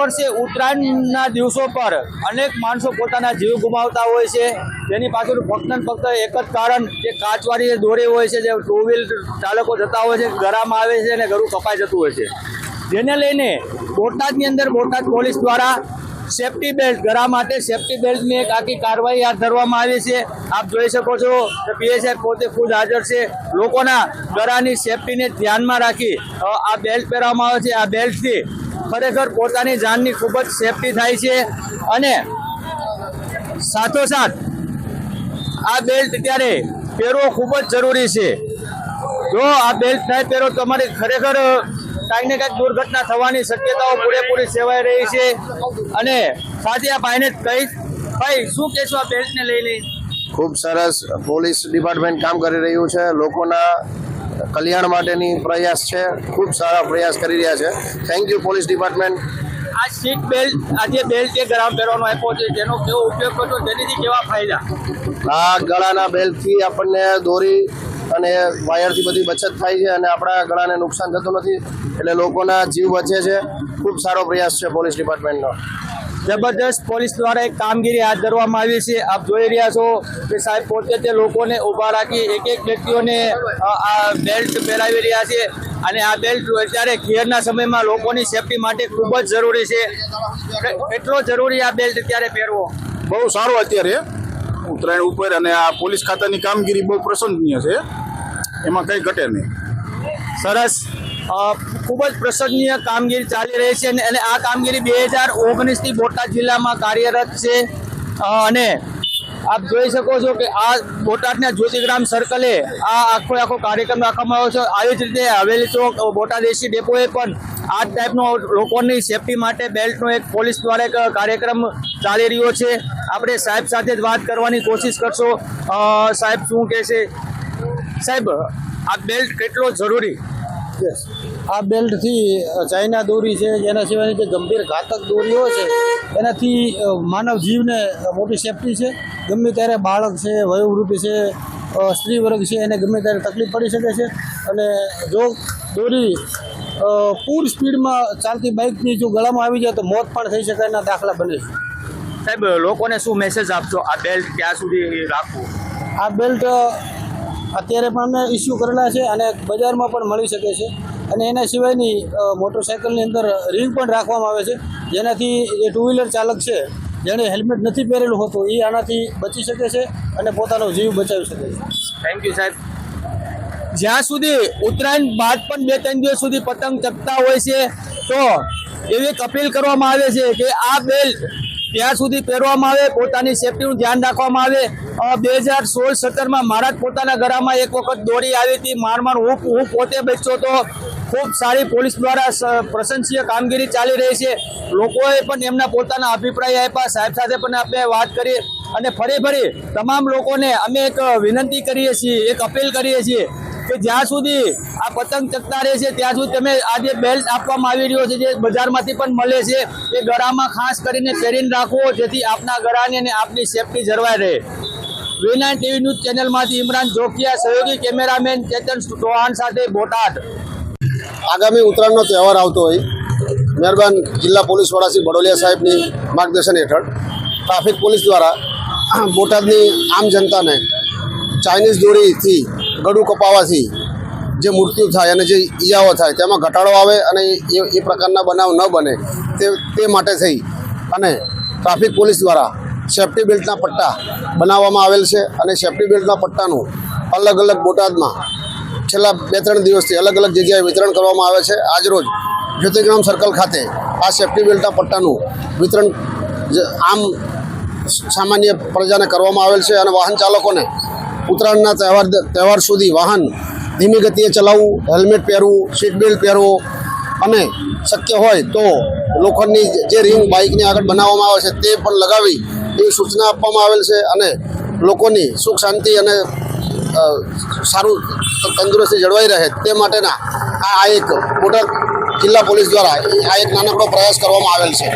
વર્ષે ઉત્તરાયણના દિવસો પર અનેક માણસો પોતાના જીવ ગુમાવતા હોય છે. તેની પાછળ ફક્ત ફક્ત એક જ કારણ કે કાચવાળી દોરી હોય છે, જે ટુ વ્હીલ ચાલકો જતા હોય છે, ગરામાં આવે છે અને ગરું કપાઈ જતું હોય છે. જેને લઈને બોટાદની અંદર બોટાદ પોલીસ દ્વારા સેફટી બેલ્ટ ગરા માટે સેફટી બેલ્ટની એક આખી કાર્યવાહી હાથ ધરવામાં આવી છે. આપ જોઈ શકો છો કે પીએસઆઈ પોતે ખુદ હાજર છે. લોકોના ગરાની સેફટીને ધ્યાનમાં રાખી આ બેલ્ટ પહેરવામાં આવે છે. આ બેલ્ટથી ખરેખર પોતાની જાનની ખૂબ જ સેફટી થાય છે અને સાથોસાથ આ બેલ્ટ ત્યારે પહેરવો ખૂબ જ જરૂરી છે. જો આ બેલ્ટ થાય પહેરો તમારે ખરેખર કાંઈક ને કાંઈક દુર્ઘટના થવાની શક્યતાઓ પૂરેપૂરી સેવાઈ રહી છે. અને સાથે આ ભાઈને કહીશ ભાઈ, શું કહેશો આ બેલ્ટને લઈને? ખૂબ સરસ પોલીસ ડિપાર્ટમેન્ટ કામ કરી રહ્યું છે. લોકોના કલ્યાણ માટેની પ્રયાસ છે. ખૂબ સારા પ્રયાસ કરી રહ્યા છે. થેન્ક યુ પોલીસ ડિપાર્ટમેન્ટ આ સીટ બેલ્ટ આ જે બેલ્ટ જે ગરમ પહેરવાનો આપ્યો છે તેનો કેવો ઉપયોગ કરશો? તેનાથી કેવા ફાયદા? આ ગળાના બેલ્ટથી આપણને દોરી અને વાયરથી બધી બચત થાય છે અને આપણા ગળાને નુકસાન થતું નથી. એટલે લોકોના જીવ બચે છે. ખૂબ સારો પ્રયાસ છે પોલીસ ડિપાર્ટમેન્ટનો જબરદસ્ત પોલીસ દ્વારા એક કામગીરી હાથ ધરવામાં આવી છે. આપ જોઈ રહ્યા છો કે સાહેબ પોતે તે લોકોને ઊભા રાખી એક એક વ્યક્તિઓને આ બેલ્ટ પહેરાવી રહ્યા છે. અને આ બેલ્ટ અત્યારે ખેરના સમયમાં લોકોની સેફટી માટે ખૂબ જ જરૂરી છે. એટલો જરૂરી આ બેલ્ટ અત્યારે પહેરવો? બહુ સારો અત્યારે. ઉત્તરાયણ ઉપર અને આ પોલીસ ખાતાની કામગીરી બહુ પ્રશંસનીય છે. એમાં કંઈ ઘટે નહીં. સરસ. ખૂબ જ પ્રશંસનીય કામગીરી ચાલી રહી છે અને આ કામગીરી બે હજાર ઓગણીસથી બોટાદ જિલ્લામાં કાર્યરત છે. અને આપ જોઈ શકો છો કે આ બોટાદના જ્યોતિગ્રામ સર્કલે આ આખો આખો કાર્યક્રમ રાખવામાં આવ્યો છે. આવી જ રીતે હવેલી ચોક બોટાદ એસી ડેપોએ પણ આ ટાઈપનો લોકોની સેફટી માટે બેલ્ટનો એક પોલીસ દ્વારા એક કાર્યક્રમ ચાલી રહ્યો છે. આપણે સાહેબ સાથે જ વાત કરવાની કોશિશ કરશો. સાહેબ શું કહે છે? સાહેબ, આ બેલ્ટ કેટલો જરૂરી? આ બેલ્ટથી ચાઇના દોરી છે જેના સિવાયની જે ગંભીર ઘાતક દોરીઓ છે એનાથી માનવ જીવને મોટી સેફટી છે. ગમે ત્યારે બાળક છે વયોવૃદ્ધ છે સ્ત્રી વર્ગ છે એને ગમે ત્યારે તકલીફ પડી શકે છે. અને જો દોરી પૂર સ્પીડમાં ચાલતી બાઇકની જો ગળામાં આવી જાય તો મોત પણ થઈ શકે એના દાખલા બને છે. સાહેબ લોકોને શું મેસેજ આપશો? આ બેલ્ટ ક્યાં સુધી રાખવું? આ બેલ્ટ અત્યારે પણ અમે ઇસ્યુ કરેલા છે અને બજારમાં પણ મળી શકે છે. અને એના સિવાયની મોટરસાઇકલની અંદર રિંગ પણ રાખવામાં આવે છે. જેનાથી જે ટુ વ્હીલર ચાલક છે જેણે હેલ્મેટ નથી પહેરેલું હોતું એ આનાથી બચી શકે છે અને પોતાનો જીવ બચાવી શકે છે. થેન્ક યુ સાહેબ. જ્યાં સુધી ઉત્તરાયણ બાદ પણ બે ત્રણ દિવસ સુધી પતંગ ચપતા હોય છે તો એવી એક અપીલ કરવામાં આવે છે કે આ બેલ્ટ ત્યાં સુધી પહેરવામાં આવે, પોતાની સેફટીનું ધ્યાન રાખવામાં આવે. બે હજાર સોળ સત્તરમાં મારા જ પોતાના ઘરમાં એક વખત દોડી આવી હતી. માર માર હું હું પોતે બચ્યો તો ખૂબ સારી પોલીસ દ્વારા પ્રશંસીય કામગીરી ચાલી રહી છે. લોકોએ પણ એમના પોતાના અભિપ્રાય આપ્યા. સાહેબ સાથે પણ આપણે વાત કરી. અને ફરી ફરી તમામ લોકોને અમે એક વિનંતી કરીએ છીએ, એક અપીલ કરીએ છીએ કે જ્યાં સુધી આ પતંગ ચકતા રહે છે, ત્યાં સુધી તમે આ જે બેલ્ટ આપવામાં આવી રહ્યો છે, જે બજારમાંથી પણ મળે છે, એ ગળામાં ખાસ કરીને પહેરીને રાખવો જેથી આપના ગળાની અને આપની સેફટી જળવાઈ રહે. વી ટીવી ન્યૂઝ ચેનલમાંથી ઇમરાન જોકિયા સહયોગી કેમેરામેન ચેતન ચૌહાણ સાથે બોટાદ. આગામી ઉત્તરાયણનો તહેવાર આવતો હોય, મહેરબાન જિલ્લા પોલીસ વડા શ્રી બડોલિયા સાહેબની માર્ગદર્શન હેઠળ, ટ્રાફિક પોલીસ દ્વારા બોટાદની આમ જનતાને ચાઇનીઝ દોરીથી ગળું કપાવાથી જે મૃત્યુ થાય અને જે ઈજાઓ થાય, તેમાં ઘટાડો આવે અને એ પ્રકારના બનાવ ન બને, તે તે માટે થઈ. અને ટ્રાફિક પોલીસ દ્વારા સેફ્ટી બેલ્ટના પટ્ટા બનાવવામાં આવેલ છે અને સેફ્ટી બેલ્ટના પટ્ટાનું અલગ અલગ બોટાદમાં છેલ્લા બે ત્રણ દિવસથી અલગ અલગ જગ્યાએ વિતરણ કરવામાં આવે છે. આજરોજ જ્યોતિગ્રામ સર્કલ ખાતે આ સેફ્ટી બેલ્ટના પટ્ટાનું વિતરણ આમ સામાન્ય પ્રજાને કરવામાં આવેલ છે અને વાહન ચાલકોને ઉત્તરાયણના તહેવાર તહેવાર સુધી વાહન ધીમી ગતિએ ચલાવવું, હેલ્મેટ પહેરવું સીટ બેલ્ટ પહેરવો અને શક્ય હોય તો લોખંડની જે રિંગ બાઇકની આગળ બનાવવામાં આવે છે તે પણ લગાવી એવી સૂચના આપવામાં આવેલ છે અને લોકોની સુખ શાંતિ અને સારું તંદુરસ્તી જળવાઈ રહે તે માટેના આ એક બોટાદ જિલ્લા પોલીસ દ્વારા આ એક નાનકડો પ્રયાસ કરવામાં આવેલ છે.